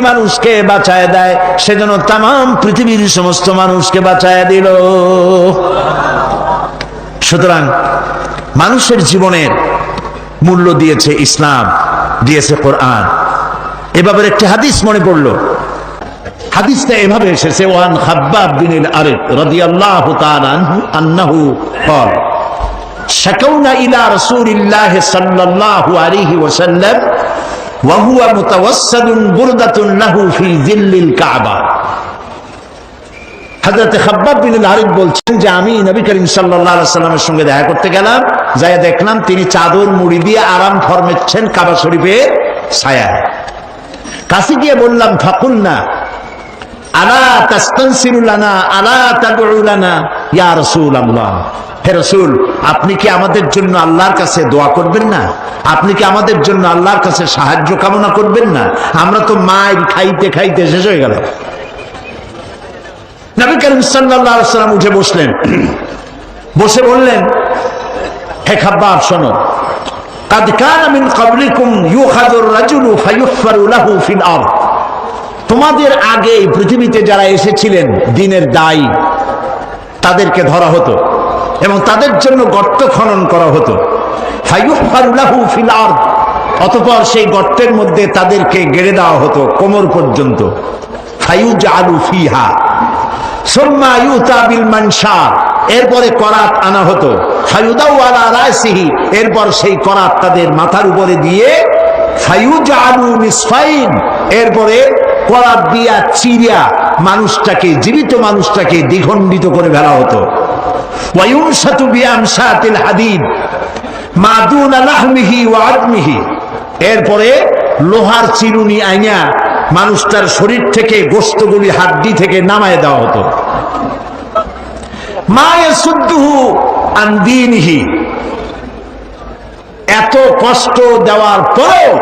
মানুষকে বাঁচায় দেয় সেজন্য তাম পৃথিবীর সমস্ত মানুষকে বাঁচায় দিল সুতরাং মানুষের জীবনের মূল্য দিয়েছে ইসলাম দিয়েছে কোরআন এভাবে একটি হাদিস মনে পড়লো হাদিসটা এভাবে এসেছে ওয়ান খাব্বাব বিন আরেক রাদিয়াল্লাহু তাআলা আনহু আন্নাহু قال شكونا إلى رسول الله صلى الله عليه وسلم বলছেন যে আমি নবী করিম সাল্লামের সঙ্গে দেখা করতে গেলাম যাই দেখলাম তিনি চাদর মুড়ি দিয়ে আরাম ফরমেচ্ছেন কাবা শরীফে ছায়া। কাছে গিয়ে বললাম ফাকুল না আলা তাস্তানসিরুলানা আলা আল্লাহ হে রাসূল আপনি কি আমাদের জন্য আল্লাহর কাছে দোয়া করবেন না আপনি কি আমাদের জন্য আল্লাহর কাছে সাহায্য কামনা করবেন না আমরা তো মায়ের খাইতে খাইতে শেষ হয়ে গেল নবী করিম সাল্লাল্লাহু আলাইহি সাল্লাম উঠে বসলেন বসে বললেন হে খাব্বাব শোনো قد كان من قبلكم يؤخذ الرجل فيحفر له في الارض তোমাদের আগে এই পৃথিবীতে যারা এসেছিলেন দিনের দায়ী তাদেরকে ধরা হতো এবং তাদের জন্য গর্ত খনন করা হতো। অতঃপর সেই গর্তের মধ্যে তাদেরকে গেড়ে দেওয়া হতো কোমর পর্যন্ত। আলু ফিহা এরপরে করাত আনা হতো। এরপর সেই করাত তাদের মাথার উপরে দিয়ে ফায়ুজ আলু নিসফাইন, এরপরে করাত দিয়া চিরিয়া মানুষটাকে, জীবিত মানুষটাকে দ্বিখণ্ডিত করে ফেলা হতো। এরপরে লোহার চিরুনি আইনা মানুষটার শরীর থেকে গোস্তগুলি হাড্ডি থেকে নামায় দেওয়া হতো। মায়ে সুদ্দুহু আন্দিনহি এত কষ্ট দেওয়ার পরেও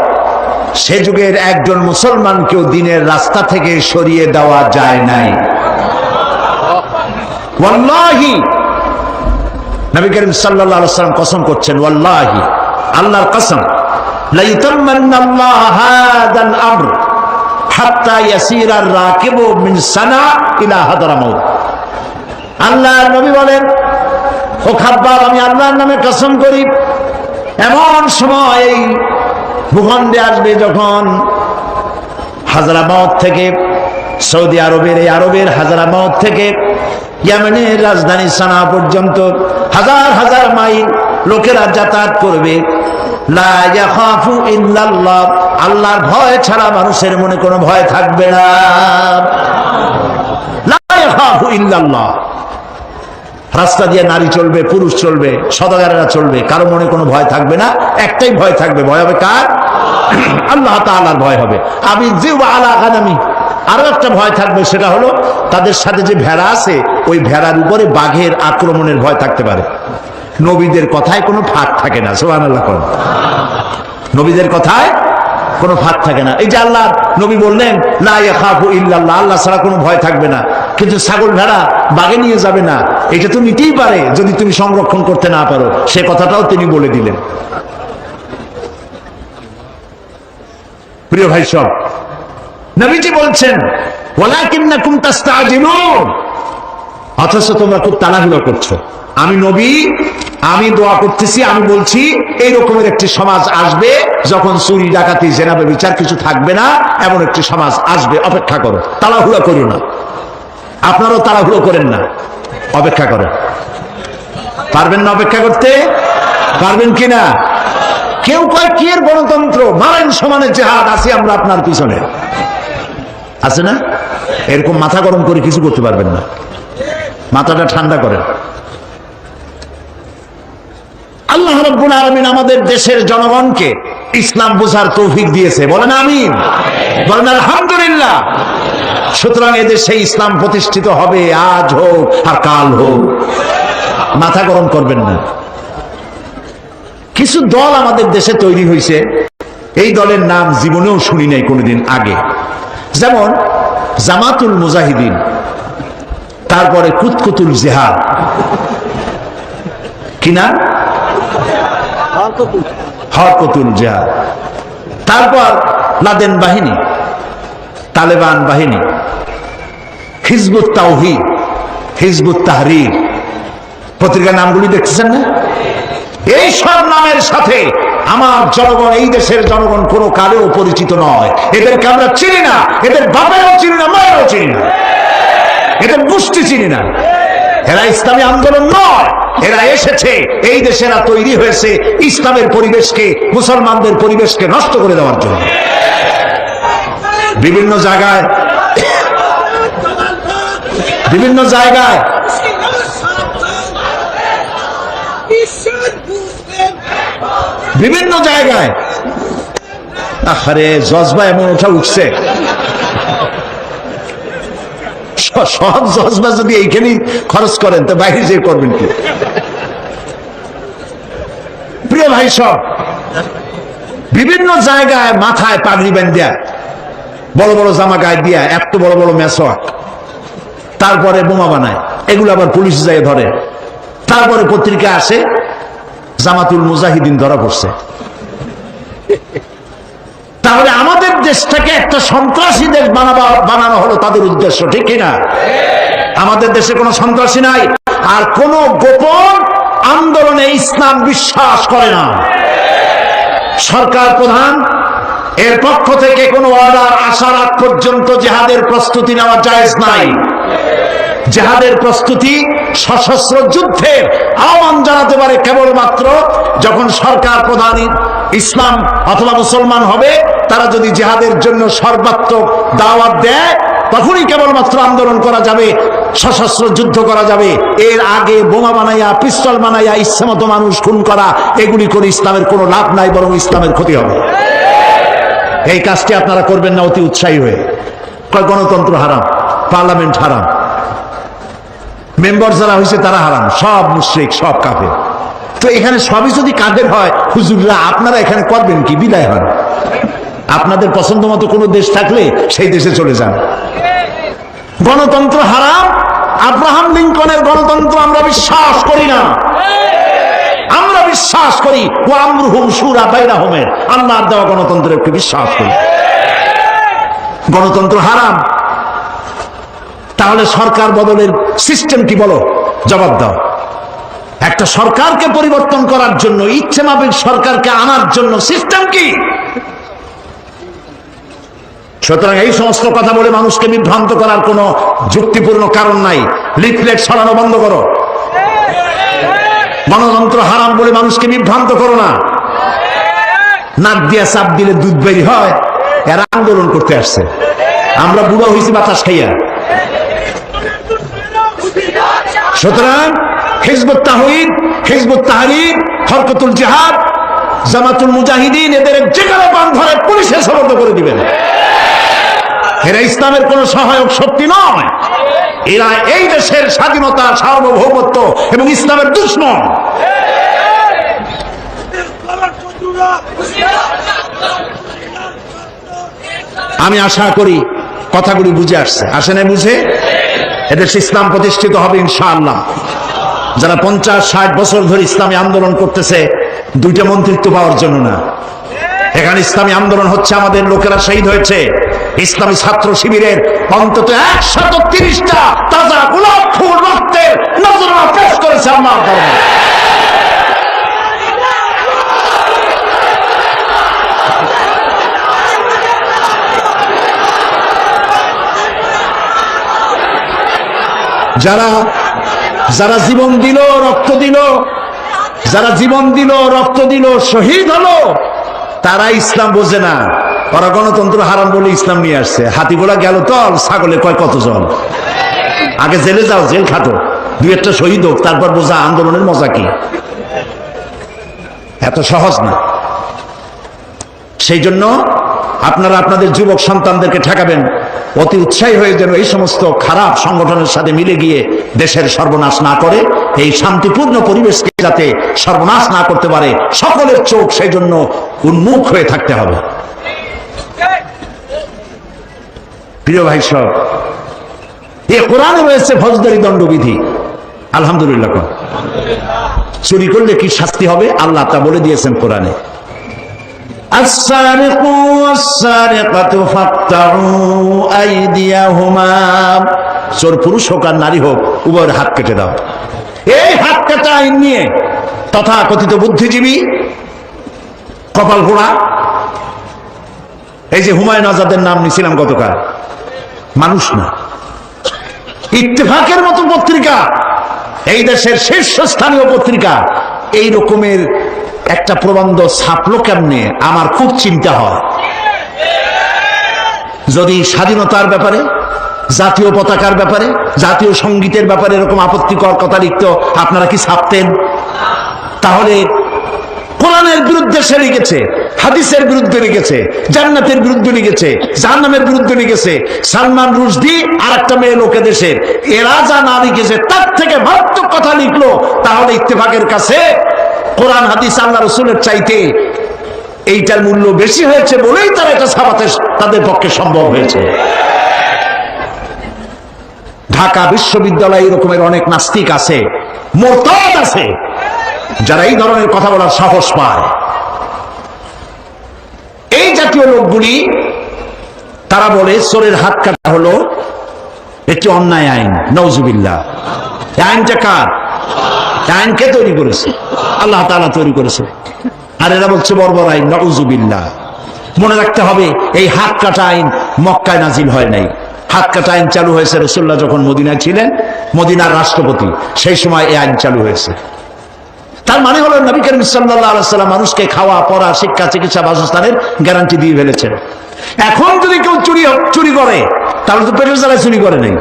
সে যুগের একজন মুসলমানকেও দিনের রাস্তা থেকে সরিয়ে দেওয়া যায় নাই। নবী করিম সাল্লাল্লাহু আলাইহি ওয়াসাল্লাম কসম করছেন, ওয়াল্লাহি, আল্লাহর কসম আল্লাহ বলেন, ও আমি আল্লাহর নামে কসম করি। এমন সময় এই ভূখণ্ডে আসবে যখন হাজারাবাদ থেকে সৌদি আরবের, এই আরবের হাজারাবাদ থেকে ইয়ামেনের রাজধানী সানা পর্যন্ত হাজার হাজার মাইল লোকেরা যাতায়াত করবে। আল্লাহর ভয় ছাড়া মানুষের মনে কোনো ভয় থাকবে না। রাস্তা দিয়ে নারী চলবে, পুরুষ চলবে সদাগারেরা চলবে, কারও মনে কোনো ভয় থাকবে না, একটাই ভয় থাকবে। ভয় হবে কার? আল্লাহ তাআলার ভয় হবে। আমি জিউ আলা গানামি। আরও একটা ভয় থাকবে, সেটা হলো তাদের সাথে যে ভেড়া আছে, ওই ভেড়ার উপরে বাঘের আক্রমণের ভয় থাকতে পারে। নবীদের কথায় কোনো ফাঁক থাকে না, সুবহানাল্লাহ কোন। নবীদের কথায় কোনো ফাঁক থাকে না। এই যে আল্লাহ, নবী বললেন আল্লাহ ছাড়া কোনো ভয় থাকবে না। কিন্তু ছাগল, ভেড়া বাগে নিয়ে যাবে না। এটা তো নিতেই পারে, যদি তুমি সংরক্ষণ করতে না পারো। সে কথাটাও তিনি বলে দিলেন। প্রিয় ভাই সব নবীজি বলছেন অথচ তোমরা খুব তাড়াহুড়ো করছ। আমি নবী, আমি দোয়া করতেছি, আমি বলছি এই রকমের একটি সমাজ আসবে যখন চুরি, ডাকাতি, জেনাবে, বিচার কিছু থাকবে না, এমন একটি সমাজ আসবে। অপেক্ষা করো, তাড়াহুড়ো করো না। আপনারাও তাড়াহুড়ো করেন না। অপেক্ষা করেন পারবেন না অপেক্ষা করতে? পারবেন কি না? কেউ কয়, কি এর গণতন্ত্র? মারেন সমানে জেহাদ আছি আমরা আপনার পিছনে। আছে না? এরকম মাথা গরম করে কিছু করতে পারবেন না। মাথাটা ঠান্ডা করেন। আল্লাহ রব্বুল আলমিন আমাদের দেশের জনগণকে ইসলাম বোঝার তৌফিক দিয়েছে। বলেন আমিন। বলেন আলহামদুলিল্লাহ। সুতরাং এদেশে ইসলাম প্রতিষ্ঠিত হবে আজ হোক আর কাল হোক। মাথা গরম করবেন না। কিছু দল আমাদের দেশে তৈরি হয়েছে। এই দলের নাম জীবনেও শুনি নাই কোনোদিন আগে। যেমন জামাতুল মুজাহিদিন তারপরে কুতকুতুল জেহাদ। কি নাম হরকতুল জেহাদ। তারপর লাদেন বাহিনী তালেবান বাহিনী হিজবুত তাওহিদ হিজবুত তাহরির। পত্রিকার নামগুলি দেখতেছেন না? এই সব নামের সাথে আমার জনগণ, এই দেশের জনগণ কোনো কালেও পরিচিত নয়। এদেরকে আমরা চিনি না। এদের বাপেরও চিনি না, মায়েরও চিনি না। এদের গোষ্ঠী চিনি না। এরা ইসলামী আন্দোলন নয়। এরা এসেছে, এই দেশেরা তৈরি হয়েছে ইসলামের পরিবেশকে, মুসলমানদের পরিবেশকে নষ্ট করে দেওয়ার জন্য। বিভিন্ন জায়গায় বিভিন্ন জায়গায় বিভিন্ন জায়গায়। জজবা এমন ওঠা উঠছে। সব জজবা যদি খরচ করেন, তো বাইরে যে করবেন কি? প্রিয় ভাই সব, বিভিন্ন জায়গায় মাথায় পাগড়ি দেয়া বড় বড় জামা গায়ে দিয়া, এত বড় বড় মেসোয়াক। তারপরে বোমা বানায়। এগুলো আবার পুলিশ যায় ধরে। তারপরে পত্রিকা আসে জামাতুল মুজাহিদিন ধরা পড়ছে। তাহলে আমাদের দেশটাকে একটা সন্ত্রাসী দেশ বানাবা, বানানো হলো তাদের উদ্দেশ্য, ঠিক কিনা? আমাদের দেশে কোনো সন্ত্রাসী নাই, আর কোন গোপন আন্দোলনে ইসলাম বিশ্বাস করে না। সরকার প্রধান, এর পক্ষ থেকে কোনো অর্ডার আসার আগ পর্যন্ত জেহাদের প্রস্তুতি নেওয়া জায়েজ নাই। জেহাদের প্রস্তুতি সশস্ত্র যুদ্ধের আহ্বান জানাতে পারে কেবলমাত্র যখন সরকার প্রধান ইসলাম অথবা মুসলমান হবে, তারা যদি জেহাদের জন্য সর্বাত্মক দাওয়াত দেয়, তখনই কেবলমাত্র আন্দোলন করা যাবে, সশস্ত্র যুদ্ধ করা যাবে। এর আগে বোমা বানাইয়া, পিস্তল বানাইয়া, ইচ্ছামতো মানুষ খুন করা, এগুলি করে ইসলামের কোনো লাভ নাই, বরং ইসলামের ক্ষতি হবে। এই কাজটি আপনারা করবেন না, অতি উৎসাহী হয়ে। গণতন্ত্র হারাম, পার্লামেন্ট হারাম। মেম্বার যারা হয়েছে তারা হারাম, সব মুশ্রিক, সব কাফে তো এখানে সবই যদি কাফের হয়, হুজুররা, আপনারা এখানে করবেন কি? বিদায় হন। আপনাদের পছন্দ মতো কোনো দেশ থাকলে সেই দেশে চলে যান। গণতন্ত্র হারাম, আব্রাহাম লিঙ্কনের গণতন্ত্র আমরা বিশ্বাস করি না। আমরা বিশ্বাস করি ও আমরুহুম সুরা বাইরা হোমের আল্লাহর দেওয়া গণতন্ত্রের একটু বিশ্বাস করি। গণতন্ত্র হারাম। তাহলে সরকার বদলের সিস্টেম কি বলো? জবাব দাও। একটা সরকারকে পরিবর্তন করার জন্য, ইচ্ছে মাফিক সরকারকে আনার জন্য সিস্টেম কি? সুতরাং এই সমস্ত কথা বলে মানুষকে বিভ্রান্ত করার কোনো যুক্তিপূর্ণ কারণ নাই। লিফলেট ছড়ানো বন্ধ করো। গণতন্ত্র হারাম বলে মানুষকে বিভ্রান্ত করো না। নাক দিয়া চাপ দিলে দুধ বেরি হয়, এরা আন্দোলন করতে আসছে। আমরা বুড়ো হয়েছি বাতাস খাইয়া। সুতরাং হিজবুত তাহিদ হিজবুত তাহারির, হরকতুল জিহাদ, জামাতুল মুজাহিদিন, এদের যেখানে পান ধরে পুলিশে সমর্থ করে দিবেন। এরা ইসলামের কোন সহায়ক শক্তি নয়। এরা এই দেশের স্বাধীনতা, সার্বভৌমত্ব এবং ইসলামের দুশ্মন। আমি আশা করি কথাগুলি বুঝে আসছে। আসে না বুঝে? এদের ইসলাম প্রতিষ্ঠিত হবে ইনশাআল্লাহ। যারা পঞ্চাশ, ষাট বছর ধরে ইসলামী আন্দোলন করতেছে, দুইটা মন্ত্রিত্ব পাওয়ার জন্য না। এখানে ইসলামী আন্দোলন হচ্ছে আমাদের লোকেরা শহীদ হয়েছে। ইসলামী ছাত্র শিবিরের অন্তত একশত তিরিশটা তাজা গোলাপ ফুল রক্তের নজরানা পেশ করেছে আমার যারা যারা জীবন দিল, রক্ত দিল, যারা জীবন দিল, রক্ত দিল, শহীদ হলো, তারা ইসলাম বোঝে না। ওরা গণতন্ত্র হারাম বলে ইসলাম নিয়ে আসছে। হাতি হাতিগুলা গেল তল ছাগলে কয় কত জল আগে জেলে যাও, জেল খাটো। দুই একটা শহীদ হোক, তারপর বোঝা আন্দোলনের মজা কি। এত সহজ না। সেই জন্য আপনারা আপনাদের যুবক সন্তানদেরকে ঠেকাবেন। অতি উৎসাহী হয়ে যেন এই সমস্ত খারাপ সংগঠনের সাথে মিলে গিয়ে দেশের সর্বনাশ না করে, এই শান্তিপূর্ণ পরিবেশকে যাতে সর্বনাশ না করতে পারে, সকলের চোখ সেই জন্য উন্মুখ হয়ে থাকতে হবে। প্রিয় ভাই সব, এ কোরআনে রয়েছে ফজদারি দণ্ডবিধি। আলহামদুলিল্লাহ চুরি করলে কি শাস্তি হবে? আল্লাহ তা বলে দিয়েছেন কোরআনে। আসারে والسارقة فاقطعوا أيديهما চোর পুরুষ হোক আর নারী হোক উভয়ের হাত কেটে দাও এই হাত কাটা আইন নিয়ে তথা কথিত বুদ্ধিজীবী কপাল ঘোড়া এই যে হুমায়ুন আজাদের নাম নিছিলাম গতকাল মানুষ না ইত্তেফাকের মতো পত্রিকা এই দেশের শীর্ষস্থানীয় পত্রিকা এই রকমের একটা প্রবন্ধ ছাপলো কেমনে আমার খুব চিন্তা হয় যদি স্বাধীনতার ব্যাপারে, জাতীয় পতাকার ব্যাপারে, জাতীয় সঙ্গীতের ব্যাপারে এরকম আপত্তিকর কথা লিখত, আপনারা কি ছাপতেন? তাহলে কোরআনের বিরুদ্ধে সে লিখেছে, হাদিসের বিরুদ্ধে লিখেছে, জান্নাতের বিরুদ্ধে লিখেছে, জাহান্নামের বিরুদ্ধে লিখেছে, সালমান রুশদি আর একটা মেয়ে লোকে দেশের এরা যা না লিখেছে, তার থেকে মারাত্মক কথা লিখলো, তাহলে ইত্তেফাকের কাছে কোরআন, হাদিস, আল্লাহ রসুলের চাইতে এইটার মূল্য বেশি হয়েছে বলেই তারা এটা ছাপাতে তাদের পক্ষে সম্ভব হয়েছে। ঢাকা বিশ্ববিদ্যালয়ে এরকমের অনেক নাস্তিক আছে, মোরতাদ আছে, যারা এই ধরনের কথা বলার সাহস পায়। এই জাতীয় লোকগুলি, তারা বলে চোরের হাত কাটা হলো একটি অন্যায় আইন নওজুবিল্লাহ এই আইনটা কার? আইন কে তৈরি করেছে? আল্লাহ তৈরি করেছে। আর এরা বলছে বর্বর আইন নওজুবিল্লাহ মনে রাখতে হবে, এই হাত কাটা আইন মক্কায় নাজিল হয় নাই। হাত কাটা আইন চালু হয়েছে রসুল্লাহ যখন মদিনায় ছিলেন, মদিনার রাষ্ট্রপতি, সেই সময় এই আইন চালু হয়েছে। তার মানে হলো নবী করিম সাল্লাম মানুষকে খাওয়া, পড়া, শিক্ষা, চিকিৎসা, বাসস্থানের গ্যারান্টি দিয়ে ফেলেছেন। এখন যদি কেউ চুরি চুরি করে, তাহলে তো পেটের জ্বালায় চুরি করে নেই।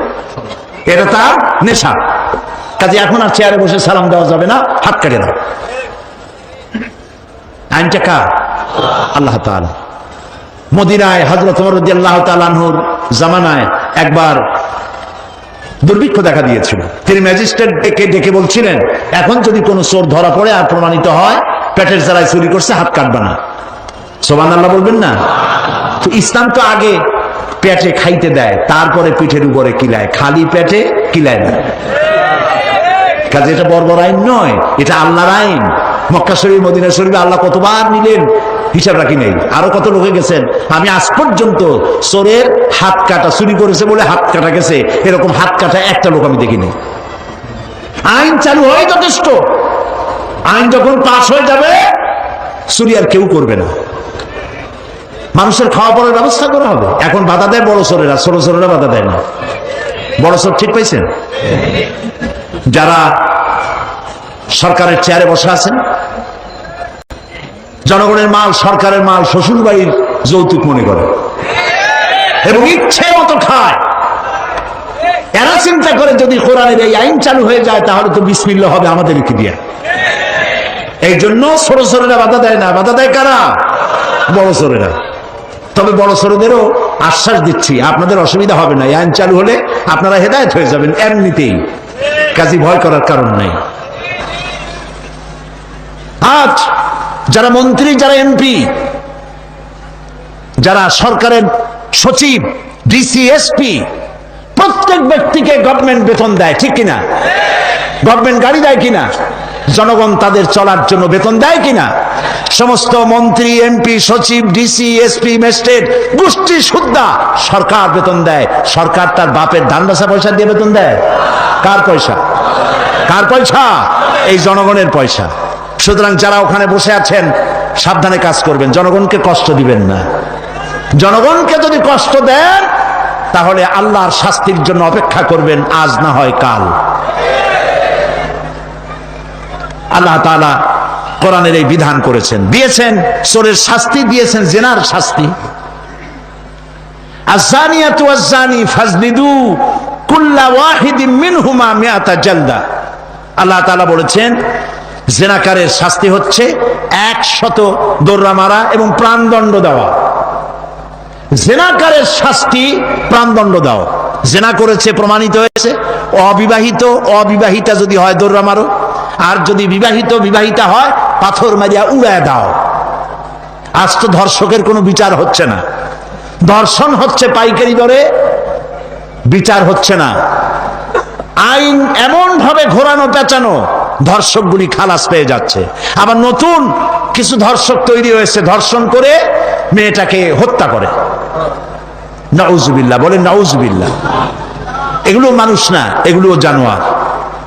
এটা তার নেশা। কাজে এখন আর চেয়ারে বসে সালাম দেওয়া যাবে না, হাত কেটে দাও। আল্লাহ তাআলা। মদিনায় হজরত আল্লাহ জামানায় একবার দুর্ভিক্ষ দেখা দিয়েছিল। তিনি ম্যাজিস্ট্রেট ডেকে ডেকে বলছিলেন, এখন যদি কোনো চোর ধরা পড়ে আর প্রমাণিত হয়, পেটের জ্বালায় চুরি করছে, হাত কাটবে না। সোবান আল্লাহ বলবেন না? তো ইসলাম তো আগে পেটে খাইতে দেয়, তারপরে পিঠের উপরে কিলায়, খালি পেটে কিলায় না। কাজে এটা বর্বর আইন নয়, এটা আল্লাহর আইন। মক্কা শরীফ, মদিনা শরীফে আল্লাহ কতবার নিলেন? হিসাব রাখি নেই। আরও কত লোকে গেছেন? আমি আজ পর্যন্ত চোরের হাত কাটা চুরি করেছে বলে হাত কাটা গেছে। এরকম হাত কাটা একটা লোক আমি দেখিনি। আইন চালু হয় যথেষ্ট। আইন যখন পাশ হয়ে যাবে, চুরি আর কেউ করবে না। মানুষের খাওয়া পড়ার ব্যবস্থা করা হবে। এখন বাধা দেয় বড় চোরেরা, ছোট চোরেরা বাধা দেয় না। বড় চোর ঠিক পাইছেন? যারা সরকারের চেয়ারে বসে আছেন। জনগণের মাল, সরকারের মাল শ্বশুর বাড়ির যৌতুক মনে করে। এবং ইচ্ছে মতো খায়। এরা চিন্তা করে যদি কোরআনের এই আইন চালু হয়ে যায়, তাহলে তো বিসমিল্লা হবে আমাদের দিয়া। এই জন্য ছোট ছোটরা বাধা দেয় না। বাধা দেয় কারা? বড় ছোটরা। তবে বড় ছোটদেরও আশ্বাস দিচ্ছি, আপনাদের অসুবিধা হবে না। আইন চালু হলে আপনারা হেদায়ত হয়ে যাবেন এমনিতেই। কাজী ভয় করার কারণ নেই। আজ যারা মন্ত্রী, যারা এমপি, যারা সরকারের সচিব, ডিসি, এসপি, প্রত্যেক ব্যক্তিকে গভর্নমেন্ট বেতন দেয়, ঠিক কিনা? গভর্নমেন্ট গাড়ি দেয় কিনা? জনগণ তাদের চলার জন্য বেতন দেয় কিনা? সমস্ত মন্ত্রী, এমপি, সচিব, ডিসি, এসপি, ম্যাজিস্ট্রেট, গোষ্ঠী সুদ্ধা, সরকার বেতন দেয়। সরকার তার বাপের ধান বাসা পয়সা দিয়ে বেতন দেয়। কার পয়সা? কার পয়সা? এই জনগণের পয়সা। সুতরাং যারা ওখানে বসে আছেন, সাবধানে কাজ করবেন। জনগণকে কষ্ট দিবেন না। জনগণকে যদি কষ্ট দেন, তাহলে আল্লাহর শাস্তির জন্য অপেক্ষা করবেন, আজ না হয় কাল। আল্লাহ তাআলা কোরআনের এই বিধান করেছেন। দিয়েছেন চোরের শাস্তি, দিয়েছেন জেনার শাস্তি। আল্লাহ বলেছেন জেনাকারের শাস্তি হচ্ছে একশত দৌড়া মারা এবং প্রাণদণ্ড দেওয়া। জেনাকারের শাস্তি, প্রাণদণ্ড দাও জেনা করেছে, প্রমাণিত হয়েছে। অবিবাহিত, অবিবাহিতা যদি হয় দৌড়া মারো আর যদি বিবাহিত, বিবাহিতা হয়, পাথর মারিয়া উড়ায় দাও। আজ তো ধর্ষকের কোনো বিচার হচ্ছে না। ধর্ষণ হচ্ছে পাইকারি দরে, বিচার হচ্ছে না। আইন এমন ভাবে ঘোরানো, পেঁচানো ধর্ষকগুলি খালাস পেয়ে যাচ্ছে। আবার নতুন কিছু ধর্ষক তৈরি হয়েছে, ধর্ষণ করে মেয়েটাকে হত্যা করে। নাউজুবিল্লাহ বলে নাউজুবিল্লাহ। এগুলো মানুষ না এগুলো জানোয়ার।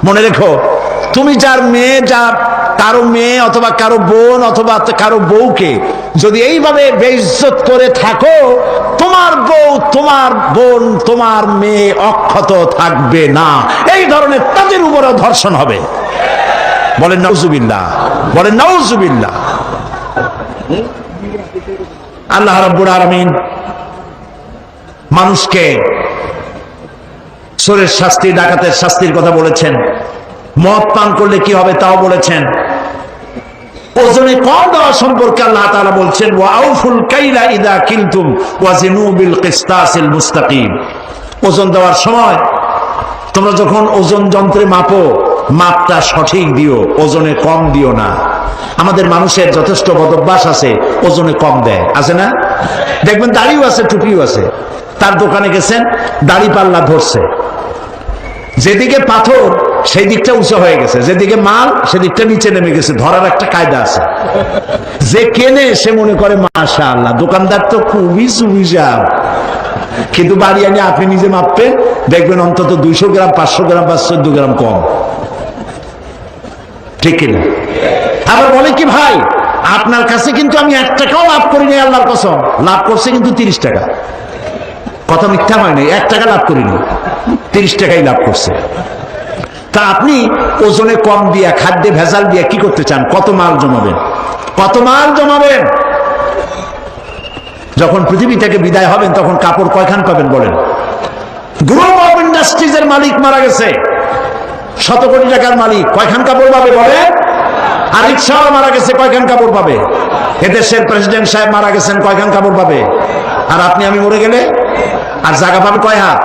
মনে রেখো, তুমি যার মেয়ে যা কারও মেয়ে অথবা কারও বোন অথবা কারও বউকে যদি এইভাবে বেইজ্জত করে থাকো তোমার বউ, তোমার বোন, তোমার মেয়ে অক্ষত থাকবে না। এই ধরনের তাদের উপরেও ধর্ষণ হবে। বলেন নজুবিল্লাহ বলেন নজুবিল্লাহ আল্লাহ রব্বুল আলমিন মানুষকে চোরের শাস্তি, ডাকাতের শাস্তির কথা বলেছেন। মদ পান করলে কি হবে তাও বলেছেন। ওজনে কম দেওয়া সম্পর্কে আল্লাহ তাআলা বলছেন ওয়াউফুল কাইলা ইদা কিলতুম ওয়াজিনু বিল মুস্তাকিম। ওজন দেওয়ার সময় তোমরা যখন ওজন যন্ত্রে মাপো, মাপটা সঠিক দিও, ওজনে কম দিও না। আমাদের মানুষের যথেষ্ট বদভ্যাস আছে, ওজনে কম দেয়। আছে না? দেখবেন দাড়িও আছে, টুপিও আছে। তার দোকানে গেছেন, দাড়ি পাল্লা ধরছে। যেদিকে পাথর, সেই দিকটা উঁচু হয়ে গেছে। যেদিকে মাল সেদিকটা নিচে নেমে গেছে। ধরার একটা কায়দা আছে। যে কেনে, সে মনে করে মাশা আল্লাহ দোকানদার তো খুবই সুবিচার কিন্তু বাড়ি আনি, আপনি নিজে মাপবেন। দেখবেন অন্তত দুইশো গ্রাম, পাঁচশো গ্রাম বা চোদ্দ গ্রাম কম। ঠিক কিনা? আবার বলে কি, ভাই, আপনার কাছে কিন্তু আমি এক টাকাও লাভ করিনি আল্লাহর কসম। লাভ করছে কিন্তু তিরিশ টাকা। কথা মিথ্যা নাই, এক টাকা লাভ করিনি, তিরিশ টাকাই লাভ করছে। তা আপনি ওজনে কম দিয়া, খাদ্যে ভেজাল দিয়া কি করতে চান? কত মাল জমাবেন? কত মাল জমাবেন? যখন পৃথিবী থেকে বিদায় হবেন, তখন কাপড় কয়খান পাবেন বলেন? গ্রুপ অফ ইন্ডাস্ট্রিজের মালিক মারা গেছে। শত কোটি টাকার মালিক, কয়খান কাপড় পাবে বলে আর রিক্সাওয়ালা মারা গেছে, কয়খান কাপড় পাবে? এদেশের প্রেসিডেন্ট সাহেব মারা গেছেন, কয়খান কাপড় পাবে? আর আপনি, আমি মরে গেলে? আর জায়গা পাবে কয় হাত?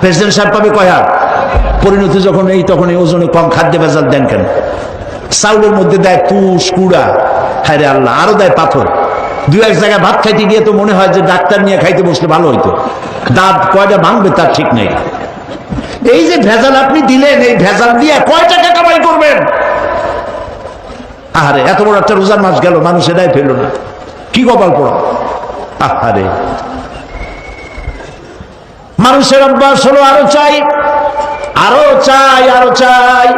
প্রেসিডেন্ট সাহেব পাবে কয় হাত? পরিণতি যখন এই তখন এই ওজনে কম খাদ্য ভেজাল দেন কেন? চাউলের মধ্যে দেয় তুষ, কুড়া। হায় আল্লাহ, আরও দেয় পাথর। দু এক জায়গায় ভাত খাইতে গিয়ে তো মনে হয় যে ডাক্তার নিয়ে খাইতে বসলে ভালো হইতো। দাঁত কয়টা ভাঙবে তার ঠিক নেই। এই যে ভেজাল আপনি দিলেন, এই ভেজাল দিয়ে কয় টাকা কামাই করবেন? আহারে, এত বড় একটা রোজার মাস গেল, মানুষ এটাই ফেলল না। কি কপাল পড়া? আহারে। মানুষের অভ্যাস হলো আরও চাই আরও চাই আরও চাই।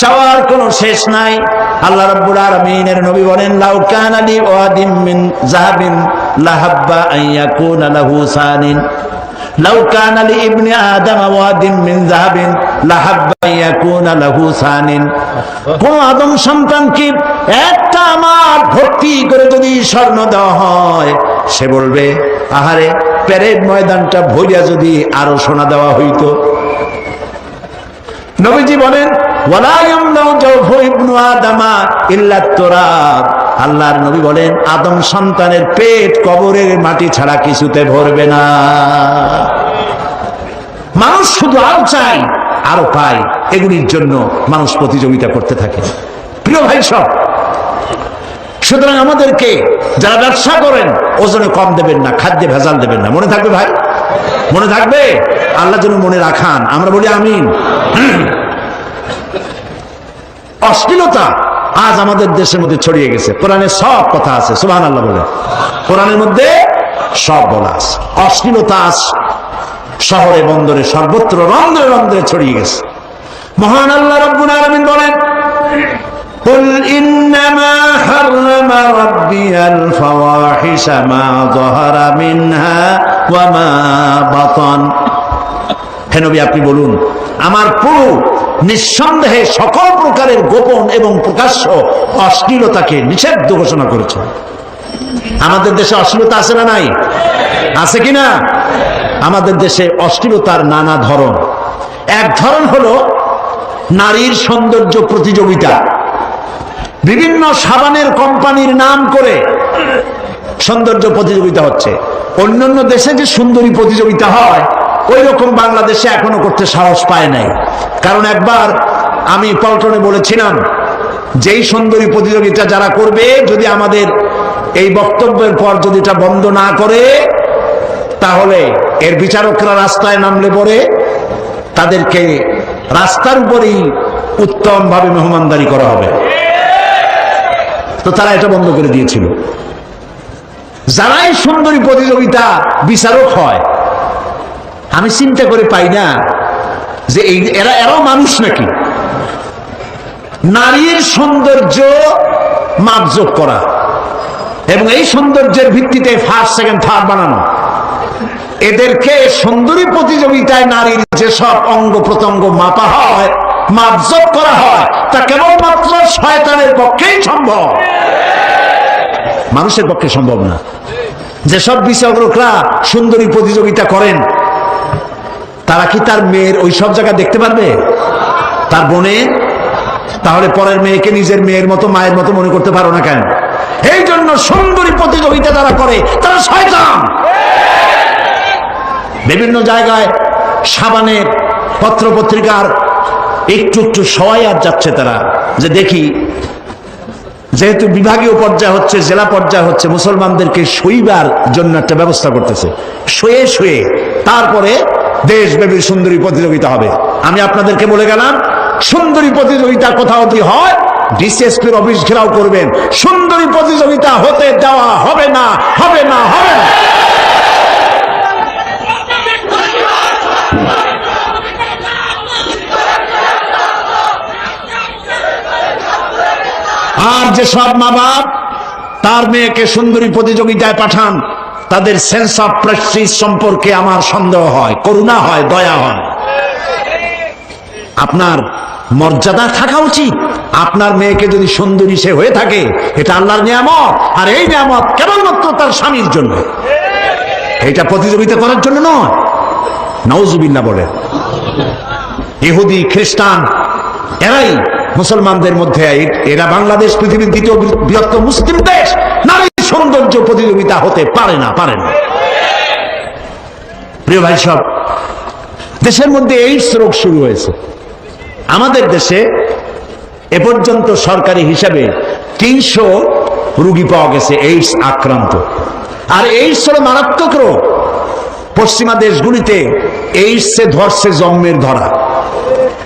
চাওয়ার কোনো শেষ নাই। আল্লাহ রাব্বুল আলামিনের নবী বলেন, লাউ কানা লি ওয়াদিম মিন যাহাবিন লাহাব্বা আন ইয়াকুনা লাহু সানিন। লাউ কানা লি ইবনি আদম ওয়াদিম মিন যাহাবিন লাহাব্বা আন ইয়াকুনা লাহু সানিন। কোন আদম সন্তান কি একটা আমার ভর্তি করে যদি স্বর্ণ দেওয়া হয়, সে বলবে, আহারে প্যারেড ময়দানটা ভরিয়া যদি আরও সোনা দেওয়া হইতো। নবীজি বলেন আল্লাহর নবী বলেন, আদম সন্তানের পেট কবরের মাটি ছাড়া কিছুতে ভরবে না। মানুষ শুধু আরও চাই আরও পায়। এগুলির জন্য মানুষ প্রতিযোগিতা করতে থাকে। প্রিয় ভাই সব সুতরাং আমাদেরকে যারা ব্যবসা করেন, ওজনে কম দেবেন না, খাদ্যে ভেজাল দেবেন না। মনে থাকবে ভাই? মনে থাকবে? আল্লাহ যেন মনে রাখান। আমরা বলি আমিন। অশ্লীলতা আজ আমাদের দেশের মধ্যে ছড়িয়ে গেছে। কোরআনে সব কথা আছে সুবাহ আল্লাহ বলে। কোরআনের মধ্যে সব বলা আছে। অশ্লীলতা শহরে, বন্দরে, সর্বত্র রন্ধ্রে রন্ধ্রে ছড়িয়ে গেছে। মহান আল্লাহ রব্বুল আলামিন বলেন قل إنما حرم ربي الفواحش ما ظهر منها وما بطن হে নবী আপনি বলুন আমার পুরো নিঃসন্দেহে সকল প্রকারের গোপন এবং প্রকাশ্য অশ্লীলতাকে নিষিদ্ধ ঘোষণা করেছে আমাদের দেশে অশ্লীলতা আছে না নাই আছে কি না আমাদের দেশে অশ্লীলতার নানা ধরন এক ধরন হলো নারীর সৌন্দর্য প্রতিযোগিতা বিভিন্ন সাবানের কোম্পানির নাম করে সৌন্দর্য প্রতিযোগিতা হচ্ছে। অন্যান্য দেশে যে সুন্দরী প্রতিযোগিতা হয় ওই রকম বাংলাদেশে এখনও করতে সাহস পায় নাই। কারণ একবার আমি পল্টনে বলেছিলাম, যেই সুন্দরী প্রতিযোগিতা যারা করবে, যদি আমাদের এই বক্তব্যের পর যদি এটা বন্ধ না করে, তাহলে এর বিচারকরা রাস্তায় নামলে পরে তাদেরকে রাস্তার উপরেই উত্তমভাবে মেহমানদারি করা হবে। তো তারা এটা বন্ধ করে দিয়েছিল। যারাই সুন্দরী প্রতিযোগিতা বিচারক হয়, আমি চিন্তা করে পাই না যে এই এরা, এরাও মানুষ নাকি? নারীর সৌন্দর্য মাপজোক করা এবং এই সৌন্দর্যের ভিত্তিতে ফার্স্ট সেকেন্ড থার্ড বানানো। এদেরকে সুন্দরী প্রতিযোগিতায় নারীর যেসব অঙ্গ প্রত্যঙ্গ মাপা হয় মাপজোক করা হয়, তা কেবলমাত্র শয়তানের পক্ষেই সম্ভব। মানুষের পক্ষে সম্ভব না। যেসব বিচারকরা সুন্দরী প্রতিযোগিতা করেন, তারা কি তার মেয়ের ওই সব জায়গা দেখতে পারবে? তার বোনে? তাহলে পরের মেয়েকে নিজের মেয়ের মতো, মায়ের মতো মনে করতে পারো না কেন? এই জন্য সুন্দরী প্রতিযোগিতা তারা করে, তারা শয়তান। বিভিন্ন জায়গায় সাবানের পত্র পত্রিকার একটু একটু সবাই আর যাচ্ছে তারা। যে দেখি, যেহেতু বিভাগীয় পর্যায়ে হচ্ছে, জেলা পর্যায়ে হচ্ছে, মুসলমানদেরকে শৈবার জন্য একটা ব্যবস্থা করতেছে। শুয়ে শুয়ে তারপরে দেশব্যাপী সুন্দরী প্রতিযোগিতা হবে। আমি আপনাদেরকে বলে গেলাম, সুন্দরী প্রতিযোগিতা কোথাও যদি হয়, ডিসিএসপির অফিস ঘেরাও করবেন। সুন্দরী প্রতিযোগিতা হতে দেওয়া হবে না হবে না, হবে না আর যে সব মা বাপ, তার মেয়েকে সুন্দরী প্রতিযোগিতায় পাঠান, তাদের সেন্স অফ প্রেস্টিজ সম্পর্কে আমার সন্দেহ হয়, করুণা হয়, দয়া হয়। আপনার মর্যাদা থাকা উচিত। আপনার মেয়েকে যদি সুন্দরী সে হয়ে থাকে, এটা আল্লাহর নিয়ামত। আর এই নিয়ামত কেবলমাত্র তার স্বামীর জন্য। এটা প্রতিযোগিতা করার জন্য নয়। নওজুবিল্লা বলে। ইহুদি, খ্রিস্টান, এরাই মুসলমানদের মধ্যে এরা বাংলাদেশ পৃথিবীর দ্বিতীয় বৃহত্তম মুসলিম দেশ। নারী সৌন্দর্য প্রতিযোগিতা হতে পারে না পারে না। প্রিয় ভাই সব, দেশের মধ্যে এইডস রোগ শুরু হয়েছে। আমাদের দেশে এ পর্যন্ত সরকারি হিসাবে তিনশো রুগী পাওয়া গেছে এইডস আক্রান্ত। আর এইডস হলো মারাত্মক রোগ। পশ্চিমা দেশগুলিতে এইডসে ধরছে জন্মের ধরা।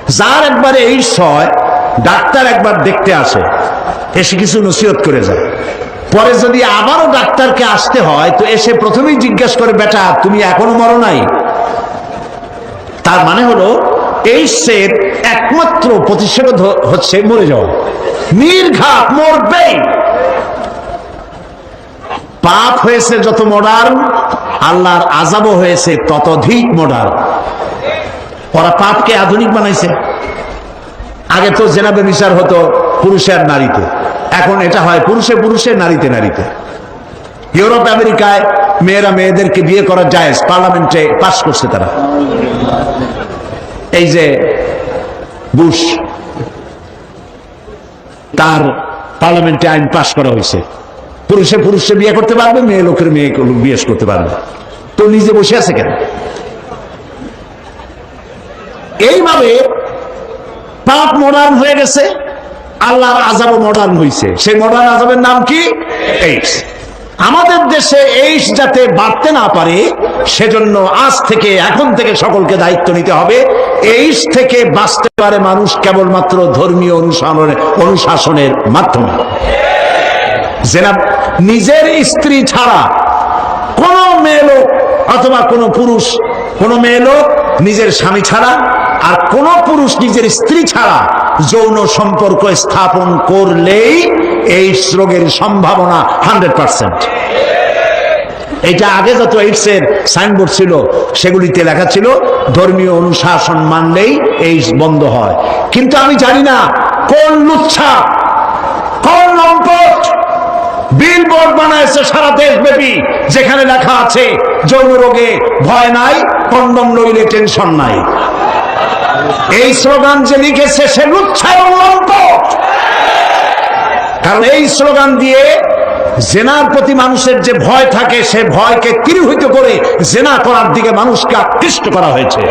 যার একবারে এইডস হয় ডাক্তার একবার দেখতে আসে, এসে কিছু নসিহত করে যায়। পরে যদি আবারও ডাক্তারকে আসতে হয়, তো এসে প্রথমেই জিজ্ঞেস করে, বেটা, তুমি এখনও মরো নাই? তার মানে হলো, এই সেট একমাত্র প্রতিষেধক হ- হচ্ছে মরে যাওয়া। নির্ঘাত মরবেই। পাপ হয়েছে যত মডার্ন, আল্লাহর আজাবও হয়েছে ততধিক মডার্ন। ওরা পাপকে আধুনিক বানাইছে। আগে তো জেনাবে বিচার হতো পুরুষে আর নারীতে। এখন এটা হয় পুরুষে পুরুষে, নারীতে নারীতে। ইউরোপ, আমেরিকায় মেয়েরা মেয়েদেরকে বিয়ে করা যায় পার্লামেন্টে পাস করছে তারা। এই যে বুশ, তার পার্লামেন্টে আইন পাশ করা হয়েছে। পুরুষে পুরুষে বিয়ে করতে পারবে, মেয়ে লোকের মেয়ে বিয়ে করতে পারবে। তো নিজে বসে আছে কেন? এইভাবে পাপ মডার্ন হয়ে গেছে, আল্লাহর আজাবও মডার্ন হয়েছে সেই মডার্ন আজাবের নাম কি? এইডস আমাদের দেশে এইডস যাতে বাড়তে না পারে, সেজন্য আজ থেকে, এখন থেকে সকলকে দায়িত্ব নিতে হবে এইডস থেকে বাঁচতে পারে মানুষ কেবলমাত্র ধর্মীয় অনুসরণের, অনুশাসনের মাধ্যমে। জেনা নিজের স্ত্রী ছাড়া কোনো মেয়ে লোক অথবা কোন পুরুষ কোন মেয়ে লোক নিজের স্বামী ছাড়া আর কোন পুরুষ নিজের স্ত্রী ছাড়া যৌন সম্পর্ক স্থাপন করলেই এই রোগের সম্ভাবনা হান্ড্রেড পার্সেন্ট। এটা আগে যত এইডস এর সাইনবোর্ড ছিল, সেগুলিতে লেখা ছিল, ধর্মীয় অনুশাসন মানলেই এইডস বন্ধ হয়। কিন্তু আমি জানি না কোন লুচ্ছা, কোন লম্পট, বিলবোর্ড বানাইছে সারা দেশব্যাপী, যেখানে লেখা আছে যৌন রোগে ভয় নাই কন্ডম লইলে টেনশন নাই। এই স্লোগান যে লিখেছে সে লুচ্ছা এবং লম্পট। কারণ এই স্লোগান দিয়ে জেনার প্রতি মানুষের যে ভয় থাকে, সে ভয়কে তিরোহিত করে জেনা করার দিকে মানুষকে আকৃষ্ট করা হয়েছে।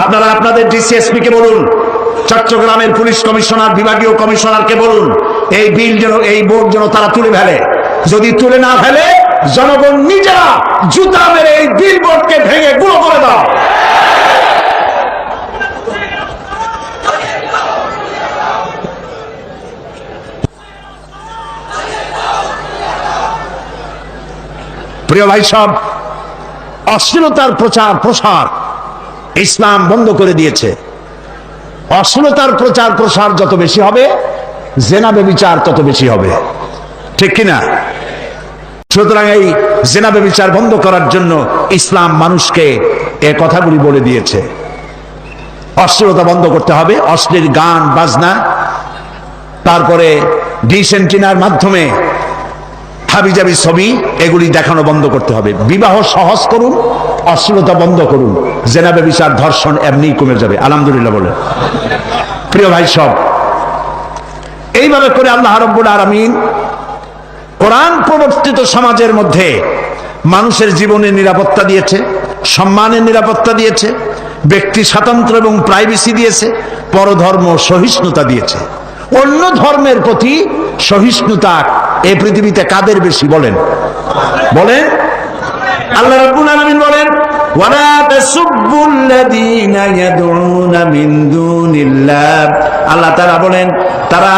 আপনারা আপনাদের ডিসিএসপি কে বলুন, চট্টগ্রামের পুলিশ কমিশনার, বিভাগীয় কমিশনারকে বলুন, এই বিল যেন, এই বোর্ড যেন তারা তুলে ফেলে। যদি তুলে না ফেলে, জনগণ নিজেরা জুতা মেরে এই বিল বোর্ডকে ভেঙে গুঁড়ো করে দাও। প্রিয় ভাই সব অশ্লীলতার প্রচার প্রসার ইসলাম বন্ধ করে দিয়েছে। অশ্লীলতার প্রচার প্রসার যত বেশি হবে জেনাবে বিচার তত বেশি হবে। ঠিক কিনা? সুতরাং এই জেনাবে বিচার বন্ধ করার জন্য ইসলাম মানুষকে এ কথাগুলি বলে দিয়েছে। অশ্লীলতা বন্ধ করতে হবে, অশ্লীল গান, বাজনা, তারপরে ডিসেন্টিনার মাধ্যমে হাবিজাবি ছবি, এগুলি দেখানো বন্ধ করতে হবে। বিবাহ সহজ করুন, অশ্লীলতা বন্ধ করুন জেনাবে বিচার ধর্ষণ এমনি কমে যাবে, আলহামদুলিল্লাহ বলে। প্রিয় ভাই সব, এইভাবে করে আল্লাহ রব্বুল আরামিন কোরআন প্রবর্তিত সমাজের মধ্যে মানুষের জীবনে নিরাপত্তা দিয়েছে, সম্মানের নিরাপত্তা দিয়েছে, ব্যক্তি স্বাতন্ত্র এবং প্রাইভেসি দিয়েছে, পরধর্ম সহিষ্ণুতা দিয়েছে। অন্য ধর্মের প্রতি সহিষ্ণুতা এ পৃথিবীতে কাদের বেশি বলেন? বলেন? আল্লাহ রাবুল আলমিন বলেন ওয়ালা তাসুব্বুল্লাযীনা ইয়াদউনা মিন দুনিল্লাহ। আল্লাহ তাআলা বলেন, তারা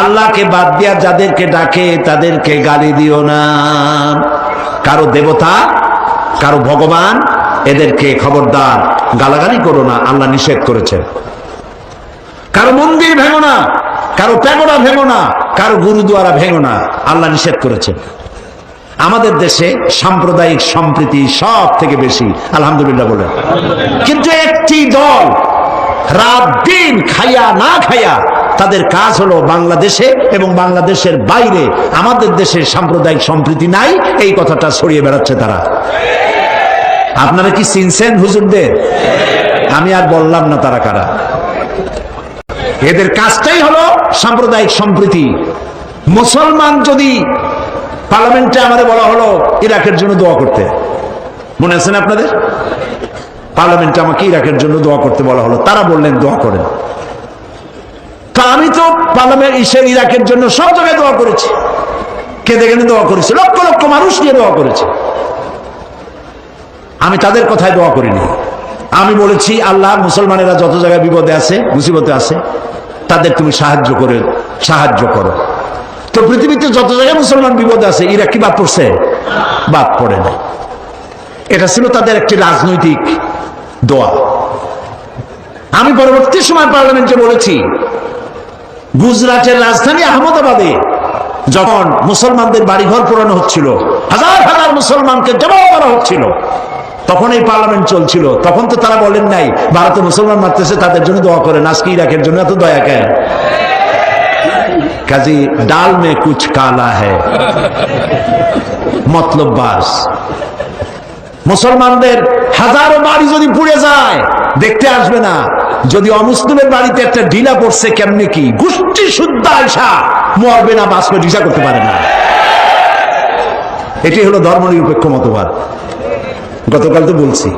আল্লাহকে বাদ দিয়া যাদেরকে ডাকে, তাদেরকে গালি দিও না। কারও দেবতা, কারও ভগবান এদেরকে খবরদার, গালাগালি করো না, আল্লাহ নিষেধ করেছেন। কারও মন্দির ভেঙো না, কারও প্যাগোড়া ভেঙো না, কারও গুরুদুয়ারা ভেঙো না, আল্লাহ নিষেধ করেছেন। আমাদের দেশে সাম্প্রদায়িক সম্প্রীতি সব থেকে বেশি, আলহামদুলিল্লাহ বলে। কিন্তু একটি দল রাত দিন খাইয়া না খাইয়া তাদের কাজ হলো বাংলাদেশে এবং বাংলাদেশের বাইরে। আমাদের দেশের সাম্প্রদায়িক সম্প্রীতি নাই, এই কথাটা ছড়িয়ে বেড়াচ্ছে তারা। আপনারা কি চিনছেন হুজুরদের? আমি আর বললাম না তারা কারা। এদের কাজটাই হলো সাম্প্রদায়িক সম্প্রীতি। মুসলমান যদি পার্লামেন্টে আমাদের বলা হলো ইরাকের জন্য দোয়া করতে। মনে আছেন আপনাদের? পার্লামেন্টে আমাকে ইরাকের জন্য দোয়া করতে বলা হলো। তারা বললেন, দোয়া করেন। তা আমি তো পার্লামেন্ট ইসে ইরাকের জন্য সব জায়গায় দোয়া করেছি। কেঁদে কেঁদে দোয়া করেছি? লক্ষ লক্ষ মানুষ নিয়ে দোয়া করেছে। আমি তাদের কথায় দোয়া করিনি। আমি বলেছি, আল্লাহ, মুসলমানেরা যত জায়গায় বিপদে আছে, মুসিবতে আছে, তাদের তুমি সাহায্য করে সাহায্য করো। তো পৃথিবীতে যত জায়গায় মুসলমান বিপদে আছে, এরা কি বাদ পড়ছে? বাদ পড়ে না। এটা ছিল তাদের একটি রাজনৈতিক দোয়া। আমি পরবর্তী সময় পার্লামেন্টে বলেছি, গুজরাটের রাজধানী আহমদাবাদে যখন মুসলমানদের বাড়িঘর পুরানো হচ্ছিল, হাজার হাজার মুসলমানকে জমা করা হচ্ছিল, তখন এই পার্লামেন্ট চলছিল। তখন তো তারা বলেন নাই, ভারতে মুসলমান মারতেছে, তাদের জন্য দোয়া করেন, আজকে ইরাকের জন্য এত দয়া কেন? কাজী, ডাল মে কুচ কালা হ্যায়। মতলব বাস। মুসলমানদের হাজারো বাড়ি যদি পুড়ে যায়, দেখতে আসবে না। যদি অমুসলিমের বাড়িতে একটা ঢিলা পড়ছে, কেমনি কি? গোষ্ঠী শুদ্ধ আয়সা। মরবে না, বাঁচবে, ঢিসা করতে পারে না। এটি হলো ধর্ম ধর্মনিরপেক্ষ মতবাদ। গতকাল তো বলছি।